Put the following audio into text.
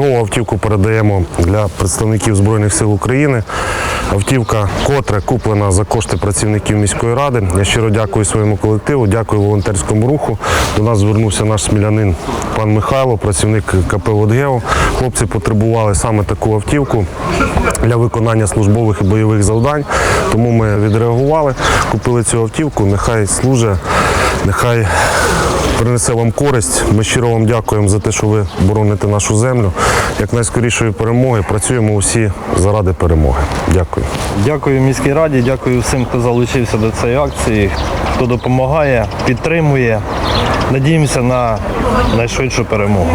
автівку передаємо для представників Збройних сил України. Автівка котре куплена за кошти працівників міської ради. Я щиро дякую своєму колективу, дякую волонтерському руху. До нас звернувся наш смілянин пан Михайло, працівник КП «Водгео». Хлопці потребували саме таку автівку для виконання службових і бойових завдань. Тому ми відреагували, купили цю автівку. Нехай служить, нехай принесе вам користь. Ми щиро вам дякуємо за те, що ви бороните нашу землю. Як найскорішої перемоги працюємо усі заради перемоги. Дякую. Дякую міській раді, дякую всім, хто залучився до цієї акції, хто допомагає, підтримує. Надіємося на найшвидшу перемогу.